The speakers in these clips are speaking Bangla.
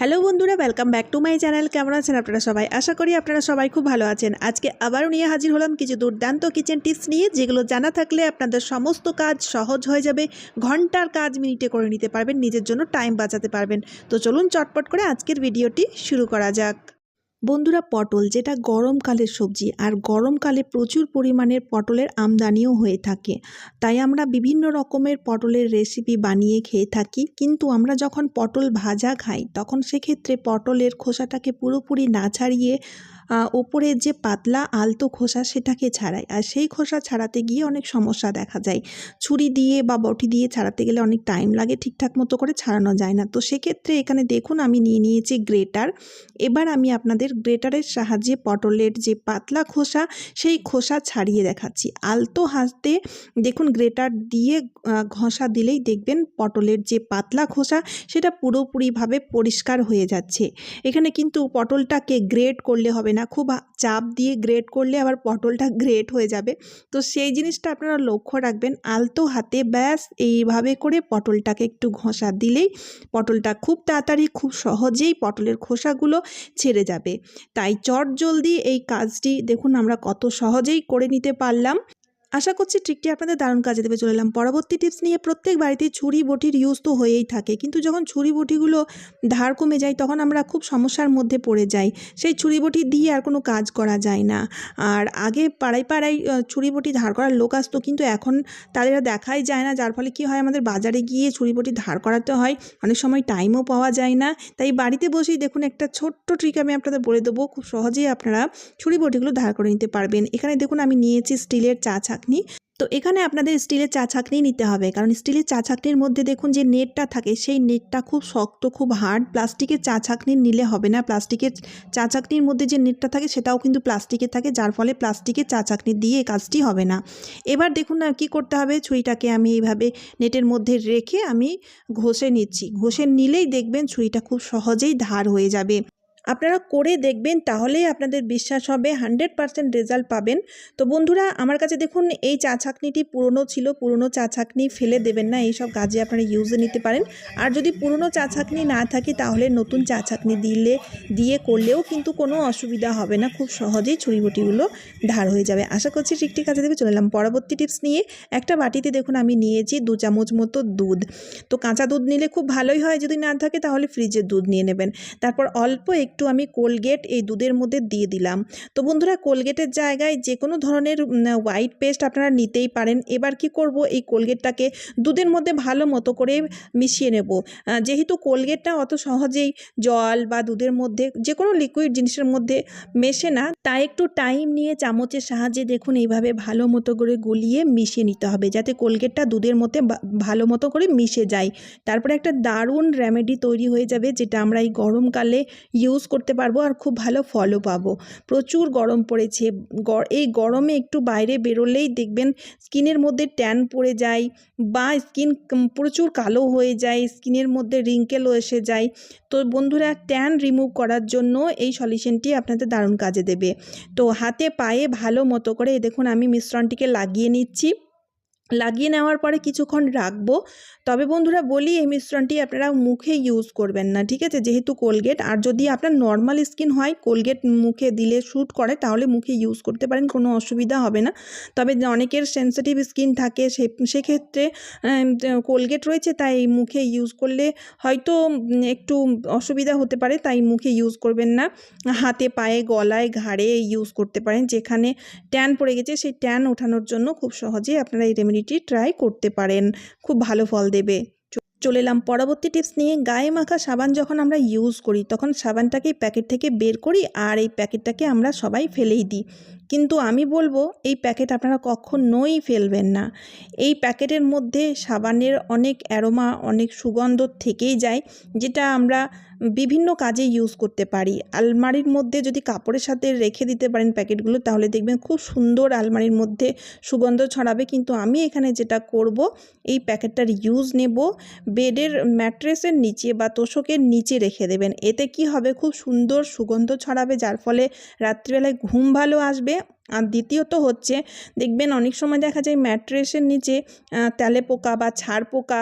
হ্যালো বন্ধুরা welcome back to my channel কেমন আছেন আপনারা সবাই? আশা করি আপনারা সবাই খুব ভালো আছেন। আজকে আবারও নিয়ে হাজির হলাম কিছু দুর্দান্ত কিচেন টিপস নিয়ে, যেগুলো জানা থাকলে আপনাদের সমস্ত কাজ সহজ হয়ে যাবে। ঘণ্টার কাজ মিনিটে করে নিতে পারবেন, নিজের জন্য টাইম বাঁচাতে পারবেন। তো চলুন চটপট করে আজকের ভিডিওটি শুরু করা যাক। বন্ধুরা, পটল, যেটা গরমকালের সবজি আর গরমকালে প্রচুর পরিমাণের পটলের আমদানিও হয়ে থাকে। তাই আমরা বিভিন্ন রকমের পটলের রেসিপি বানিয়ে খেয়ে থাকি, কিন্তু আমরা যখন পটল ভাজা খাই, তখন সেক্ষেত্রে পটলের খোসাটাকে পুরোপুরি না ছাড়িয়ে ওপরে যে পাতলা আলতো খোসা সেটাকে ছাড়াই। আর সেই খোসা ছাড়াতে গিয়ে অনেক সমস্যা দেখা যায়। ছুরি দিয়ে বা বটি দিয়ে ছাড়াতে গেলে অনেক টাইম লাগে, ঠিকঠাক মতো করে ছাড়ানো যায় না। তো সেক্ষেত্রে এখানে দেখুন, আমি নিয়ে নিয়েছি গ্রেটার। এবার আমি আপনাদের গ্রেটারের সাহায্যে পটলের যে পাতলা খোসা, সেই খোসা ছাড়িয়ে দেখাচ্ছি। আলতো হাতে দেখুন গ্রেটার দিয়ে ঘষা দিলেই দেখবেন পটলের যে পাতলা খোসা, সেটা পুরোপুরিভাবে পরিষ্কার হয়ে যাচ্ছে। এখানে কিন্তু পটলটাকে গ্রেট করলে হবে না, খুব চাপ দিয়ে গ্রেট করলে আবার পটলটা গ্রেট হয়ে যাবে। তো সেই জিনিসটা আপনারা লক্ষ্য রাখবেন, আলতো হাতে ব্যাস এইভাবে করে পটলটাকে একটু ঘষা দিলেই পটলটা খুব তাড়াতাড়ি, খুব সহজেই পটলের খোসাগুলো ছেড়ে যাবে। তাই চট জলদি এই কাজটি দেখুন আমরা কত সহজেই করে নিতে পারলাম। আশা করছি ট্রিকটি আপনাদের দারুণ কাজে দেবে, চলে এলাম। পরবর্তী টিপস নিয়ে প্রত্যেক বাড়িতেই ছুরি বটির ইউজ তো হয়েই থাকে, কিন্তু যখন ছুরি বটিগুলো ধার কমে যায়, তখন আমরা খুব সমস্যার মধ্যে পড়ে যাই। সেই ছুরি বটি দিয়ে আর কোনো কাজ করা যায় না। আর আগে পাড়ায় পাড়ায় ছুরি বটি ধার করার লোক আসতো, কিন্তু এখন তাদের দেখাই যায় না। যার ফলে কি হয়, আমাদের বাজারে গিয়ে ছুরি বটি ধার করাতে হয়, অনেক সময় টাইমও পাওয়া যায় না। তাই বাড়িতে বসেই দেখুন, একটা ছোট্ট ট্রিক আমি আপনাদের বলে দেবো। খুব সহজেই আপনারা ছুরি বটিগুলো ধার করে নিতে পারবেন। এখানে দেখুন, আমি নিয়েছি স্টিলের চা ছাঁকনি তো এখানে আপনাদের স্টিলের চা ছাঁকনি নিতে হবে। কারণ স্টিলের চা ছাঁকনির মধ্যে দেখুন যে নেটটা থাকে, সেই নেটটা খুব শক্ত, খুব হার্ড প্লাস্টিকের চা ছাঁকনি নিলে হবে না। প্লাস্টিকের চা ছাঁকনির মধ্যে যে নেটটা থাকে, সেটাও কিন্তু প্লাস্টিকের থাকে। যার ফলে প্লাস্টিকের চা ছাঁকনি দিয়ে কাজটি হবে না। এবার দেখুন না, কী করতে হবে? ছুরিটাকে আমি এইভাবে নেটের মধ্যে রেখে আমি ঘষে নিচ্ছি। ঘষে নিলেই দেখবেন ছুরিটা খুব সহজেই ধার হয়ে যাবে। আপনারা করে দেখবেন, তাহলেই আপনাদের বিশ্বাস হবে, হান্ড্রেড পারসেন্ট রেজাল্ট পাবেন। তো বন্ধুরা, আমার কাছে দেখুন, এই চা ছাঁকনিটি পুরনো ছিল, পুরনো চা ছাঁকনি ফেলে দেবেন না, এইসব কাজে আপনারা ইউজে নিতে পারেন। আর যদি পুরনো চা ছাঁকনি না থাকে, তাহলে নতুন চা ছাঁকনি দিলে, দিয়ে করলেও কিন্তু কোনো অসুবিধা হবে না, খুব সহজেই ছুরিবটিগুলো ধার হয়ে যাবে। আশা করছি ঠিকটি কাজে দেবে চলে এলাম পরবর্তী টিপস নিয়ে। একটা বাটিতে দেখুন, আমি নিয়েছি দু চামচ মতো দুধ। তো কাঁচা দুধ নিলে খুব ভালোই হয়, যদি না থাকে তাহলে ফ্রিজের দুধ নিয়ে নেবেন। তারপর অল্প আমি কোলগেট এই দুধের মধ্যে দিয়ে দিলাম। তো বন্ধুরা, কোলগেটের জায়গায় যে কোনো ধরনের হোয়াইট পেস্ট আপনারা নিতেই পারেন। এবার কি করব? এই কোলগেটটাকে দুধের মধ্যে ভালো মতো করে মিশিয়ে নেব। যেহেতু কোলগেটটা অত সহজেই জল বা দুধের মধ্যে যে কোনো লিকুইড জিনিসের মধ্যে মেশে না, তাই একটু টাইম নিয়ে চামচের সাহায্যে দেখুন এইভাবে ভালো মতো করে গলিয়ে মিশিয়ে নিতে হবে। যাতে কোলগেটটা দুধের মধ্যে ভালো মতো করে মিশে যায়। তারপরে একটা দারুণ রেমেডি তৈরি হয়ে যাবে, যেটা আমরা এই গরমকালে ইউজ করতে পারব আর খুব ভালো ফলও পাবো। প্রচুর গরম পড়েছে। এই গরমে একটু বাইরে বেরোলেই দেখবেন স্কিনের মধ্যে ট্যান পড়ে যায় বা স্কিন প্রচুর কালো হয়ে যায়, স্কিনের মধ্যে রিঙ্কেলও এসে যায়। তো বন্ধুরা, ট্যান রিমুভ করার জন্য এই সলিউশনটি আপনাদের দারুণ কাজে দেবে। তো হাতে পায়ে ভালো মতো করে দেখুন আমি মিশ্রণটিকে লাগিয়ে নিচ্ছি। লাগিয়ে নেওয়ার পরে কিছুক্ষণ রাখব। তবে বন্ধুরা বলি, এই মিশ্রণটি আপনারা মুখে ইউজ করবেন না, ঠিক আছে? যেহেতু কোলগেট আর যদি আপনার নর্মাল স্কিন হয় কোলগেট মুখে দিলে শ্যুট করে, তাহলে মুখে ইউজ করতে পারেন, কোনো অসুবিধা হবে না। তবে অনেকের সেন্সিটিভ স্কিন থাকে সেক্ষেত্রে কোলগেট রয়েছে, তাই মুখে ইউজ করলে হয়তো একটু অসুবিধা হতে পারে, তাই মুখে ইউজ করবেন না। হাতে, পায়ে, গলায়, ঘাড়ে ইউজ করতে পারেন, যেখানে ট্যান পড়ে গেছে, সেই ট্যান ওঠানোর জন্য খুব সহজেই আপনারা এই রেমেডিটি ট্রাই করতে পারেন। খুব ভালো ফল দেবে। চলে এলাম পরবর্তী টিপস নিয়ে। গায়ে মাখা সাবান যখন আমরা ইউজ করি, তখন সাবানটাকে প্যাকেট থেকে বের করি আর এই প্যাকেটটাকে আমরা সবাই ফেলেই দিই। কিন্তু আমি বলব, এই প্যাকেট আপনারা কখনোই ফেলবেন না। এই প্যাকেটের মধ্যে সাবানের অনেক অ্যারোমা অনেক সুগন্ধ থেকেই যায়, যেটা আমরা বিভিন্ন কাজে ইউজ করতে পারি। আলমারির মধ্যে যদি কাপড়ের সাথে রেখে দিতে পারেন প্যাকেটগুলো, তাহলে দেখবেন খুব সুন্দর আলমারির মধ্যে সুগন্ধ ছড়াবে। কিন্তু আমি এখানে যেটা করব, এই প্যাকেটটার ইউজ নেব। বেডের ম্যাট্রেসের নিচে বা তোষকের নিচে রেখে দেবেন। এতে কি হবে? খুব সুন্দর সুগন্ধ ছড়াবে, যার ফলে রাত্রিবেলায় ঘুম ভালো আসবে। আর দ্বিতীয়ত হচ্ছে, দেখবেন অনেক সময় দেখা যায় ম্যাট্রেসের নিচে তেলে পোকা বা ছাড় পোকা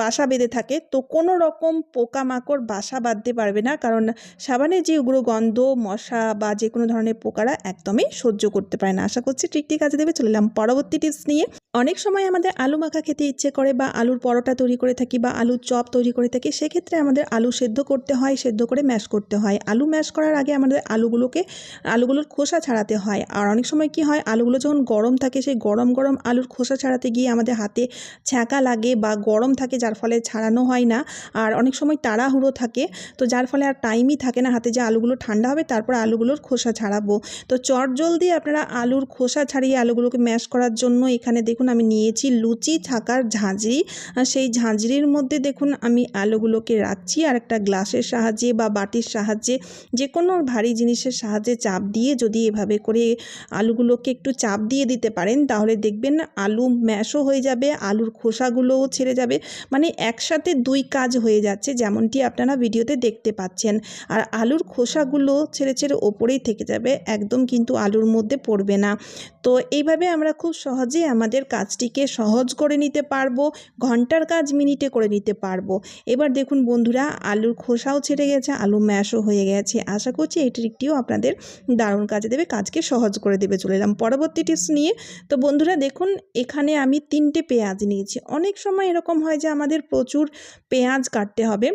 বাসা বেঁধে থাকে, তো কোনো রকম পোকামাকড় বাসা বাঁধতে পারবে না। কারণ সাবানের যে উগ্র গন্ধ, মশা বা যে কোনো ধরনের পোকারা একদমই সহ্য করতে পারে না। আশা করছি ট্রিকটি কাজে দেবে, চলে এলাম পরবর্তী টিপস নিয়ে। অনেক সময় আমাদের আলু মাখা খেতে ইচ্ছে করে বা আলুর পরোটা তৈরি করে থাকি বা আলুর চপ তৈরি করে থাকি, সেক্ষেত্রে আমাদের আলু সেদ্ধ করতে হয়, সেদ্ধ করে ম্যাশ করতে হয়। আলু ম্যাশ করার আগে আমাদের আলুগুলোকে, আলুগুলোর খোসা ছাড়াতে হয়। আর অনেক সময় কি হয়, আলুগুলো যখন গরম থাকে, সেই গরম গরম আলুর খোসা ছাড়াতে গিয়ে আমাদের হাতে ছ্যাঁকা লাগে বা গরম থাকে, যার ফলে ছাড়ানো হয় না। আর অনেক সময় তাড়াহুড়ো থাকে, তো যার ফলে আর টাইমই থাকে না হাতে যে আলুগুলো ঠান্ডা হবে, তারপর আলুগুলোর খোসা ছাড়াবো। তো চট জলদি আপনারা আলুর খোসা ছাড়িয়ে আলুগুলোকে ম্যাশ করার জন্য এখানে দেখুন আমি নিয়েছি লুচি থাকার ঝাঁঝরি সেই ঝাঁঝরির মধ্যে দেখুন আমি আলুগুলোকে রাখছি আর একটা গ্লাসের সাহায্যে বা বাটির সাহায্যে যে কোনো ভারী জিনিসের সাহায্যে চাপ দিয়ে যদি এভাবে করে আলুগুলোকে একটু চাপ দিয়ে দিতে পারেন, তাহলে দেখবেন আলু ম্যাশও হয়ে যাবে, আলুর খোসাগুলোও ছেড়ে যাবে। মানে একসাথে দুই কাজ হয়ে যাচ্ছে, যেমনটি আপনারা ভিডিওতে দেখতে পাচ্ছেন। আর আলুর খোসাগুলো ছেড়ে ছেড়ে ওপরেই থেকে যাবে, একদম কিন্তু আলুর মধ্যে পড়বে না। তো এইভাবে আমরা খুব সহজেই আমাদের কাজটিকে সহজ করে নিতে পারব, ঘণ্টার কাজ মিনিটে করে নিতে পারব। এবার দেখুন বন্ধুরা, আলুর খোসাও ছেড়ে গেছে, আলু ম্যাশও হয়ে গেছে। আশা করছি এই ট্রিকটিও আপনাদের দারুণ কাজে দেবে, কাজকে সহজ করে দেবে চলে এলাম পরবর্তী টিপস নিয়ে। তো বন্ধুরা দেখুন, এখানে আমি তিনটে পেঁয়াজ নিয়েছি। অনেক সময় এরকম হয় যে আমাদের প্রচুর পেঁয়াজ কাটতে হবে।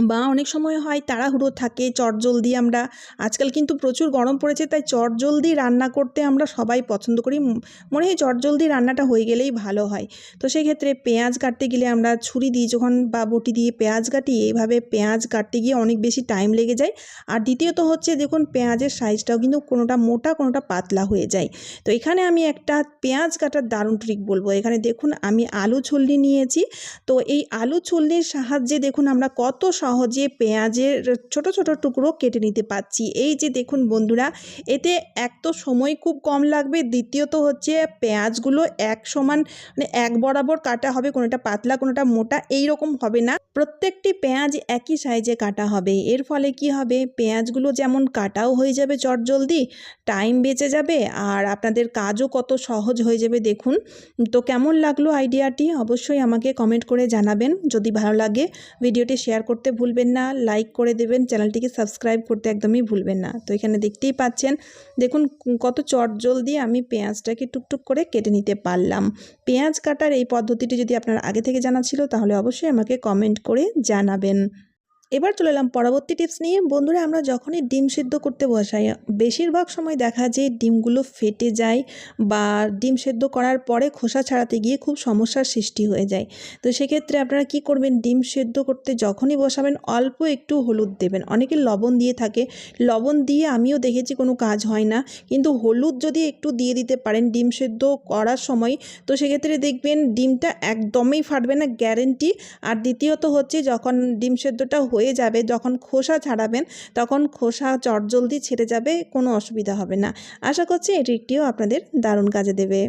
বা অনেক সময় হয় তাড়াহুড়ো থাকে চটজলদি আমরা, আজকাল কিন্তু প্রচুর গরম পড়েছে, তাই চটজলদি রান্না করতে আমরা সবাই পছন্দ করি। মনে হয় চটজলদি রান্নাটা হয়ে গেলেই ভালো হয়। তো সেক্ষেত্রে পেঁয়াজ কাটতে গেলে আমরা ছুরি দিই, যখন বা বটি দিয়ে পেঁয়াজ কাটি এইভাবে পেঁয়াজ কাটতে গিয়ে অনেক বেশি টাইম লেগে যায়। আর দ্বিতীয়ত হচ্ছে দেখুন পেঁয়াজের সাইজটাও কিন্তু কোনোটা মোটা, কোনোটা পাতলা হয়ে যায়। তো এখানে আমি একটা পেঁয়াজ কাটার দারুণ ট্রিক বলব। এখানে দেখুন আমি আলু ছুলনি নিয়েছি। তো এই আলু ছুলনির সাহায্যে দেখুন আমরা কত সহজে পেঁয়াজের ছোট ছোট টুকরো কেটে নিতে পারছি। এই যে দেখুন বন্ধুরা, এতে এক তো সময় খুব কম লাগবে, দ্বিতীয়ত হচ্ছে পেঁয়াজগুলো এক সমান মানে এক বরাবর কাটা হবে, কোনোটা পাতলা, কোনোটা মোটা এই রকম হবে না। প্রত্যেকটি পেঁয়াজ একই সাইজে কাটা হবে। এর ফলে কি হবে? পেঁয়াজগুলো যেমন কাটাও হয়ে যাবে চটজলদি, টাইম বেঁচে যাবে, আর আপনাদের কাজও কত সহজ হয়ে যাবে দেখুন। তো কেমন লাগল আইডিয়াটি অবশ্যই আমাকে কমেন্ট করে জানাবেন। যদি ভালো লাগে, ভিডিওটি শেয়ার করতে ভুলবেন না লাইক করে দেবেন, চ্যানেলটিকে সাবস্ক্রাইব করতে একদমই ভুলবেন না। তো এখানে দেখতেই পাচ্ছেন, দেখুন কত চটজলদি আমি পেঁয়াজটাকে টুকটুক করে কেটে নিতে পারলাম। পেঁয়াজ কাটার এই পদ্ধতিটি যদি আপনার আগে থেকে জানা ছিল, তাহলে অবশ্যই আমাকে কমেন্ট করে জানাবেন। এবার চলে এলাম পরবর্তী টিপস নিয়ে। বন্ধুরা, আমরা যখনই ডিম সিদ্ধ করতে বসাই, বেশিরভাগ সময় দেখা যায় ডিমগুলো ফেটে যায় বা ডিম সেদ্ধ করার পরে খোসা ছাড়াতে গিয়ে খুব সমস্যার সৃষ্টি হয়ে যায়। তো সেক্ষেত্রে আপনারা কি করবেন? ডিম সেদ্ধ করতে যখনই বসাবেন, অল্প একটু হলুদ দেবেন। অনেকে লবণ দিয়ে থাকে। লবণ দিয়ে আমিও দেখেছি কোনো কাজ হয় না। কিন্তু হলুদ যদি একটু দিয়ে দিতে পারেন ডিম সেদ্ধ করার সময়, তো সেক্ষেত্রে দেখবেন ডিমটা একদমই ফাটবে না গ্যারেন্টি আর দ্বিতীয়ত হচ্ছে যখন ডিম সেদ্ধটা হয়ে যাবে, যখন খোসা ছাড়াবেন তখন খোসা চটজলদি ছেড়ে যাবে, কোনো অসুবিধা হবে না। আশা করছি এই ট্রিকটিও আপনাদের দারুণ কাজে দেবে।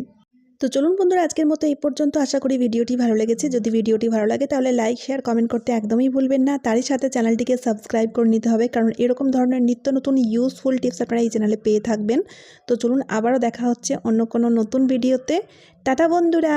তো চলুন বন্ধুরা, আজকের মতো এই পর্যন্ত। আশা করি ভিডিওটি ভালো লেগেছে। যদি ভিডিওটি ভালো লাগে তাহলে লাইক, শেয়ার, কমেন্ট করতে একদমই ভুলবেন না। তারই সাথে চ্যানেলটিকে সাবস্ক্রাইব করে নিতে হবে, কারণ এরকম ধরনের নিত্য নতুন ইউজফুল টিপস আপনারা এই চ্যানেলে পেয়ে থাকবেন। তো চলুন আবারও দেখা হচ্ছে অন্য কোনো নতুন ভিডিওতে। টাটা বন্ধুরা!